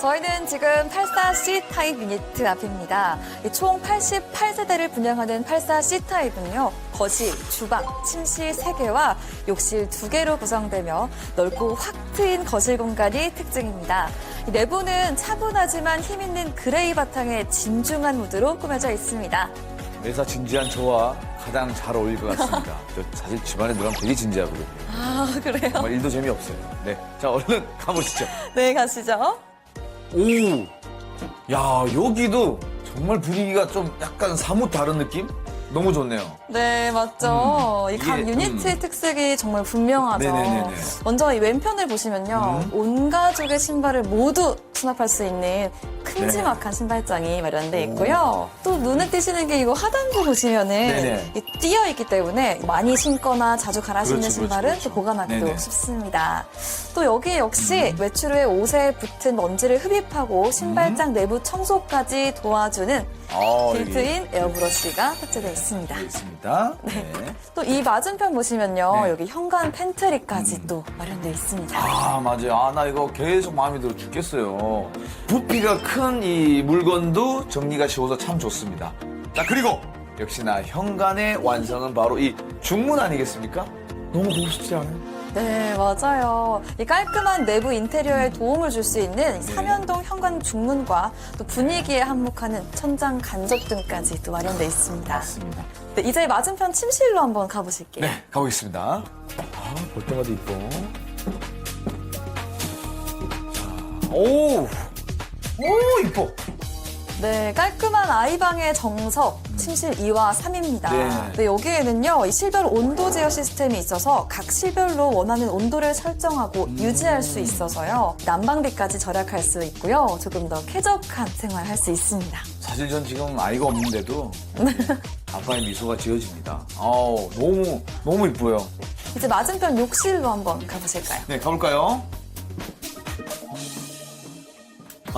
저희는 지금 84C 타입 유니트 앞입니다. 이총 88세대를 분양하는 84C 타입은요, 거실, 주방, 침실 3개와 욕실 2개로 구성되며 넓고 확 트인 거실 공간이 특징입니다. 이 내부는 차분하지만 힘있는 그레이 바탕의 진중한 무드로 꾸며져 있습니다. 매사 진지한 저와 가장 잘 어울릴 것 같습니다. 저 사실 집안에 들어가면 되게 진지하거든요. 아, 그래요? 정말 일도 재미없어요. 네. 자, 얼른 가보시죠. 네, 가시죠. 오! 야, 여기도 정말 분위기가 좀 약간 사뭇 다른 느낌? 너무 좋네요. 네, 맞죠. 이 각 이게, 유니트의 특색이 정말 분명하죠. 네네네네. 먼저 이 왼편을 보시면요. 음. 온 가족의 신발을 모두 수납할 수 있는 큼지막한 신발장이 마련돼 있고요. 또 눈에 띄시는 게 이거 하단부 보시면은 네네. 이 띄어 있기 때문에 많이 신거나 자주 갈아 신는 그렇죠, 신발은 그렇죠, 그렇죠. 또 보관하기도 네네. 음. 쉽습니다. 또 여기 역시 외출 후에 옷에 붙은 먼지를 흡입하고 신발장 내부 청소까지 도와주는 아, 빌트인 에어브러쉬가 탑재되어 있습니다. 여기 있습니다. 네. 또 이 맞은편 보시면요. 네. 여기 현관 팬트리까지 또 마련되어 있습니다. 아, 맞아요. 아, 나 이거 계속 마음에 들어 죽겠어요. 부피가 큰 이 물건도 정리가 쉬워서 참 좋습니다. 자, 그리고 역시나 현관의 완성은 바로 이 중문 아니겠습니까? 너무 고급스럽지 않아요? 네, 맞아요. 이 깔끔한 내부 인테리어에 도움을 줄 수 있는 이 네. 삼연동 현관 중문과 또 분위기에 한몫하는 천장 간접 등까지 또 마련되어 있습니다. 맞습니다. 네, 이제 맞은편 침실로 한번 가보실게요. 네, 가보겠습니다. 아, 볼 때마다 이뻐. 자, 오! 오, 이뻐! 네, 깔끔한 아이방의 정석, 침실 2와 3입니다. 네. 여기에는요, 이 실별 온도 제어 시스템이 있어서 각 실별로 원하는 온도를 설정하고 음. 유지할 수 있어서요, 난방비까지 절약할 수 있고요, 조금 더 쾌적한 생활 할 수 있습니다. 사실 전 지금 아이가 없는데도 아빠의 미소가 지어집니다. 아우, 너무, 너무 이뻐요. 이제 맞은편 욕실로 한번 가보실까요? 네, 가볼까요?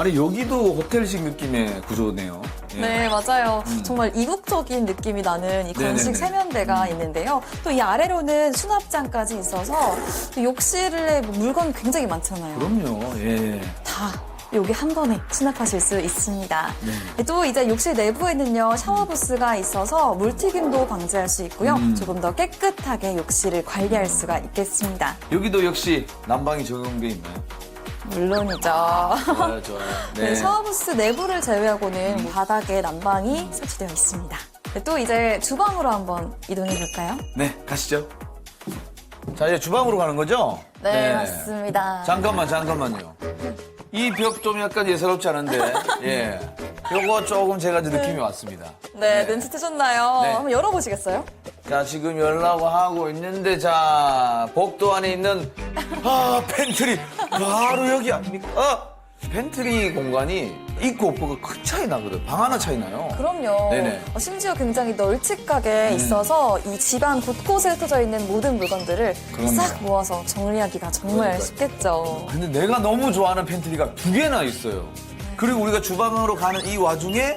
아니, 여기도 호텔식 느낌의 구조네요. 예. 네, 맞아요. 정말 이국적인 느낌이 나는 이 건식 네네네. 세면대가 있는데요. 또 이 아래로는 수납장까지 있어서 또 욕실에 뭐 물건 굉장히 많잖아요. 그럼요, 예. 다 여기 한 번에 수납하실 수 있습니다. 네. 또 이제 욕실 내부에는요 샤워 부스가 있어서 물튀김도 방지할 수 있고요. 음. 조금 더 깨끗하게 욕실을 관리할 수가 있겠습니다. 여기도 역시 난방이 적용돼 있나요? 물론이죠. 좋아요, 좋아요. 네, 샤워 부스 내부를 제외하고는 바닥에 난방이 설치되어 있습니다. 네, 또 이제 주방으로 한번 이동해 볼까요? 네, 가시죠. 자, 이제 주방으로 가는 거죠? 네, 맞습니다. 잠깐만, 잠깐만요. 이 벽 좀 약간 예사롭지 않은데, 예. 요거 조금 제가 이제 느낌이 왔습니다. 네, 눈치채셨나요? 네. 한번 열어보시겠어요? 자, 지금 열라고 하고 있는데, 자, 복도 안에 있는, 아, 팬트리. 바로 여기 아닙니까? 아, 팬트리 공간이 있고 없고가 큰 차이 나거든. 방 하나 차이 나요. 그럼요. 네네. 어, 심지어 굉장히 널찍하게 있어서 이 집안 곳곳에 흩어져 있는 모든 물건들을 그럼요. 싹 모아서 정리하기가 정말 그러니까요. 쉽겠죠. 근데 내가 너무 좋아하는 팬트리가 두 개나 있어요. 그리고 우리가 주방으로 가는 이 와중에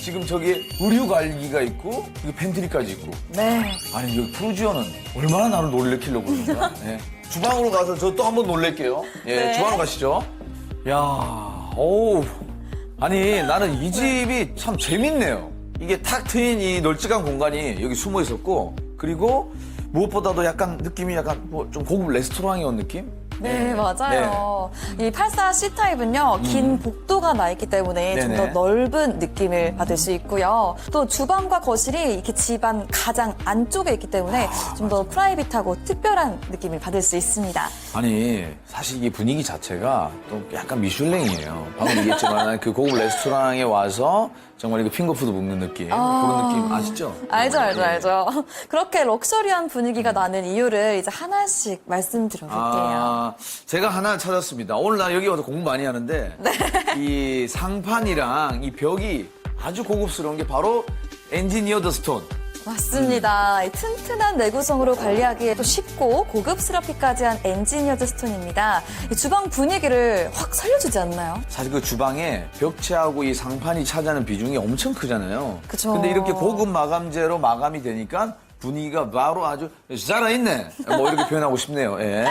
지금 저기에 의류 갈기가 있고, 이게 팬트리까지 있고. 네. 아니, 여기 프루지오는 얼마나 나를 놀래키려고 그러는가? 예. 주방으로 가서 저 또 한 번 놀랄게요. 예, 네. 주방으로 가시죠. 야, 어우. 아니, 나는 이 집이 참 재밌네요. 이게 탁 트인 이 널찍한 공간이 여기 숨어 있었고, 그리고 무엇보다도 약간 느낌이 약간 뭐 좀 고급 레스토랑에 온 느낌? 네, 예. 맞아요. 이 84C 타입은요, 긴 복도가 나 있기 때문에 좀더 음. 네네. 넓은 느낌을 받을 수 있고요. 또 주방과 거실이 이렇게 집안 가장 안쪽에 있기 때문에 아, 좀더 프라이빗하고 특별한 느낌을 받을 수 있습니다. 아니 사실 이 분위기 자체가 또 약간 미슐랭이에요. 방금 얘기했지만 그 고급 레스토랑에 와서 정말 이거 핑거푸드 먹는 느낌 그런 느낌 아시죠? 알죠, 알죠, 예. 알죠. 그렇게 럭셔리한 분위기가 나는 이유를 이제 하나씩 말씀드려볼게요. 아, 제가 하나 찾았습니다. 오늘 나 여기 와서 공부 많이 하는데 네. 이 상판이랑 이 벽이 아주 고급스러운 게 바로 엔지니어드 스톤. 맞습니다. 이 튼튼한 내구성으로 관리하기에 도 쉽고 고급스럽기까지 한 엔지니어드 스톤입니다. 이 주방 분위기를 확 살려주지 않나요? 사실 그 주방에 벽체하고 이 상판이 차지하는 비중이 엄청 크잖아요. 그쵸. 근데 이렇게 고급 마감재로 마감이 되니까 분위기가 바로 아주 살아있네. 뭐 이렇게 표현하고 싶네요. 예.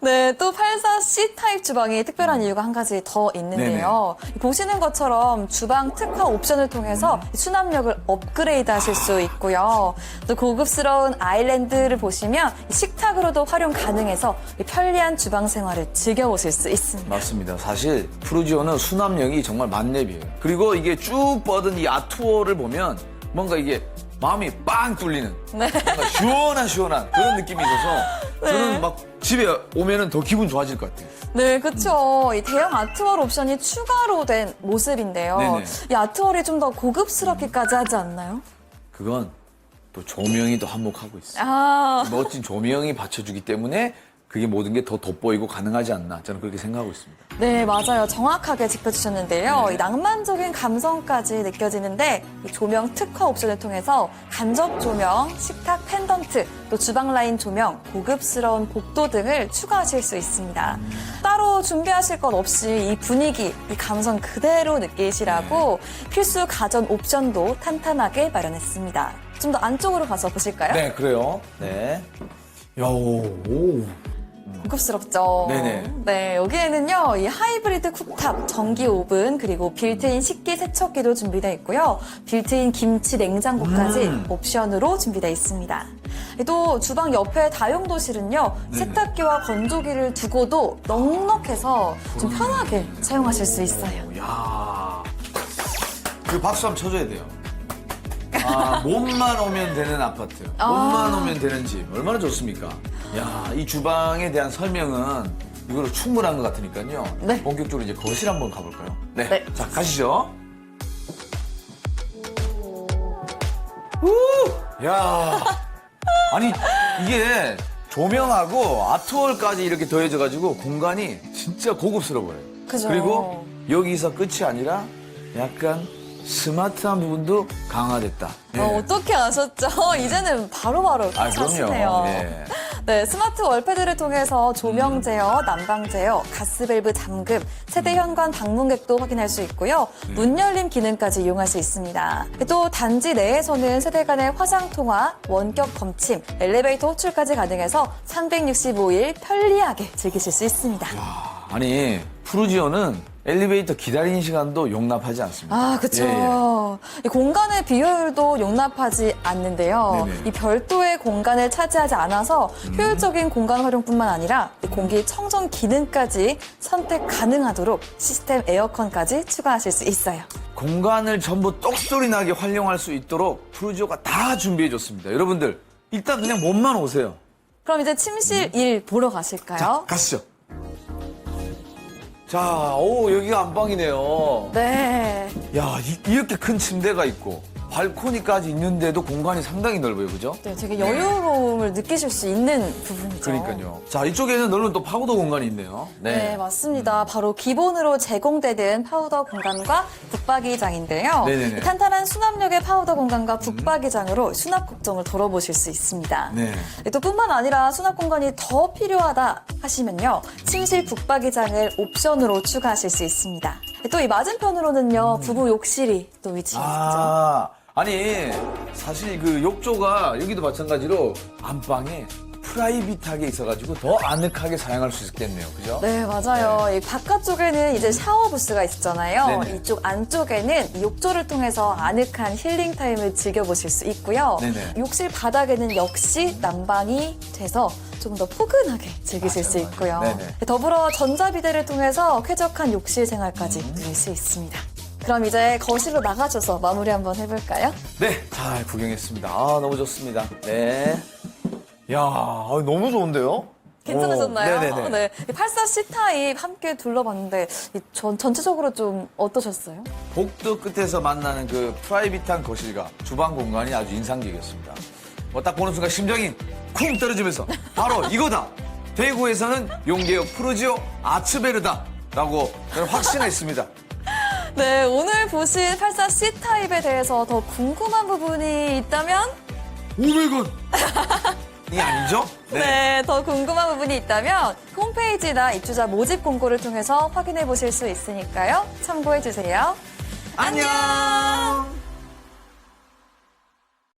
네, 또 84C 타입 주방이 특별한 이유가 한 가지 더 있는데요. 보시는 것처럼 주방 특화 옵션을 통해서 수납력을 업그레이드 하실 수 있고요. 또 고급스러운 아일랜드를 보시면 식탁으로도 활용 가능해서 편리한 주방 생활을 즐겨보실 수 있습니다. 맞습니다. 사실 프루지오는 수납력이 정말 만렙이에요. 그리고 이게 쭉 뻗은 이 아투어를 보면 뭔가 이게 마음이 빵 뚫리는 네. 뭔가 시원한 시원한 그런 느낌이 있어서 저는 막 집에 오면은 더 기분 좋아질 것 같아요. 네, 그렇죠. 이 대형 아트월 옵션이 추가로 된 모습인데요. 네네. 이 아트월이 좀 더 고급스럽기까지 하지 않나요? 그건 또 조명이 또 한몫하고 있어요. 아, 멋진 조명이 받쳐주기 때문에 그게 모든 게 더 돋보이고 가능하지 않나 저는 그렇게 생각하고 있습니다. 네, 맞아요. 정확하게 짚어주셨는데요. 네. 이 낭만적인 감성까지 느껴지는데 이 조명 특화 옵션을 통해서 간접 조명, 식탁 펜던트, 또 주방 라인 조명, 고급스러운 복도 등을 추가하실 수 있습니다. 따로 준비하실 것 없이 이 분위기, 이 감성 그대로 느끼시라고 필수 가전 옵션도 탄탄하게 마련했습니다. 좀 더 안쪽으로 가서 보실까요? 네, 그래요. 네. 야, 오. 오. 고급스럽죠. 네네. 네, 여기에는요, 이 하이브리드 쿡탑, 전기 오븐, 그리고 빌트인 식기 세척기도 준비되어 있고요. 빌트인 김치 냉장고까지 음. 옵션으로 준비되어 있습니다. 또 주방 옆에 다용도실은요, 네. 세탁기와 건조기를 두고도 넉넉해서 좀 편하게 사용하실 수 있어요. 야. 그 박수 한번 쳐줘야 돼요. 아, 몸만 오면 되는 아파트. 몸만 오면 되는 집. 얼마나 좋습니까? 야, 이 주방에 대한 설명은 이걸로 충분한 것 같으니까요. 네. 본격적으로 이제 거실 한번 가볼까요? 네. 네. 자, 가시죠. 우! 야. 아니, 이게 조명하고 아트월까지 이렇게 더해져가지고 공간이 진짜 고급스러워요. 그죠. 그리고 여기서 끝이 아니라 약간 스마트한 부분도 강화됐다. 네. 어, 어떻게 아셨죠? 이제는 바로바로 아. 그럼요. 네. 네, 스마트 월패드를 통해서 조명 제어, 난방 제어, 가스밸브 잠금, 세대 현관 방문객도 확인할 수 있고요. 문 열림 기능까지 이용할 수 있습니다. 또 단지 내에서는 세대 간의 화상 통화, 원격 검침, 엘리베이터 호출까지 가능해서 365일 편리하게 즐기실 수 있습니다. 아니, 푸르지오는 엘리베이터 기다리는 시간도 용납하지 않습니다. 아, 그쵸. 예, 예. 이 공간의 비효율도 용납하지 않는데요. 네네. 이 별도의 공간을 차지하지 않아서 음. 효율적인 공간 활용뿐만 아니라 이 공기 청정 기능까지 선택 가능하도록 시스템 에어컨까지 추가하실 수 있어요. 공간을 전부 똑소리 나게 활용할 수 있도록 푸르지오가 다 준비해 줬습니다. 여러분들, 일단 그냥 몸만 오세요. 그럼 이제 침실 일 보러 가실까요? 음. 자, 가시죠. 자, 오, 여기가 안방이네요. 네. 야, 이, 렇게큰 침대가 있고, 발코니까지 있는데도 공간이 상당히 넓어요, 그죠? 네, 되게 여유로움을 느끼실 수 있는 부분이죠. 그러니까요. 자, 이쪽에는 넓은 또 파우더 공간이 있네요. 네, 맞습니다. 바로 기본으로 제공되는 파우더 공간과 붙박이장인데요. 네네네. 탄탄한 수납력의 파우더 공간과 붙박이장으로 수납 걱정을 덜어보실 수 있습니다. 네. 또 뿐만 아니라 수납 공간이 더 필요하다 하시면요. 침실 붙박이장을 옵션으로 추가하실 수 있습니다. 또 이 맞은편으로는요. 부부 욕실이 또 위치해 있죠. 아, 아니, 사실 그 욕조가 여기도 마찬가지로 안방에 프라이빗하게 있어가지고 더 아늑하게 사용할 수 있겠네요. 그죠? 네, 맞아요. 이 바깥쪽에는 이제 샤워 부스가 있잖아요. 네네. 이쪽 안쪽에는 이 욕조를 통해서 아늑한 힐링 타임을 즐겨보실 수 있고요. 네네. 욕실 바닥에는 역시 난방이 돼서 조금 더 포근하게 즐기실 맞아요, 수 맞아요. 있고요. 네네. 더불어 전자비데를 통해서 쾌적한 욕실 생활까지 음. 누릴 수 있습니다. 그럼 이제 거실로 나가셔서 마무리 한번 해볼까요? 네, 잘 구경했습니다. 아, 너무 좋습니다. 네. 야, 아, 너무 좋은데요? 괜찮으셨나요? 오, 네네네. 네. 84C 타입 함께 둘러봤는데 이 전, 전체적으로 좀 어떠셨어요? 복도 끝에서 만나는 그 프라이빗한 거실과 주방 공간이 아주 인상적이었습니다. 뭐 딱 보는 순간 심장이 쿵 떨어지면서 바로 이거다. 대구에서는 용계역 프루지오 아츠베르다. 라고 저는 확신했습니다. 네, 오늘 보신 84C 타입에 대해서 더 궁금한 부분이 있다면 500원! 이 아니죠? 네. 더 궁금한 부분이 있다면 홈페이지나 입주자 모집 공고를 통해서 확인해 보실 수 있으니까요. 참고해 주세요. 안녕!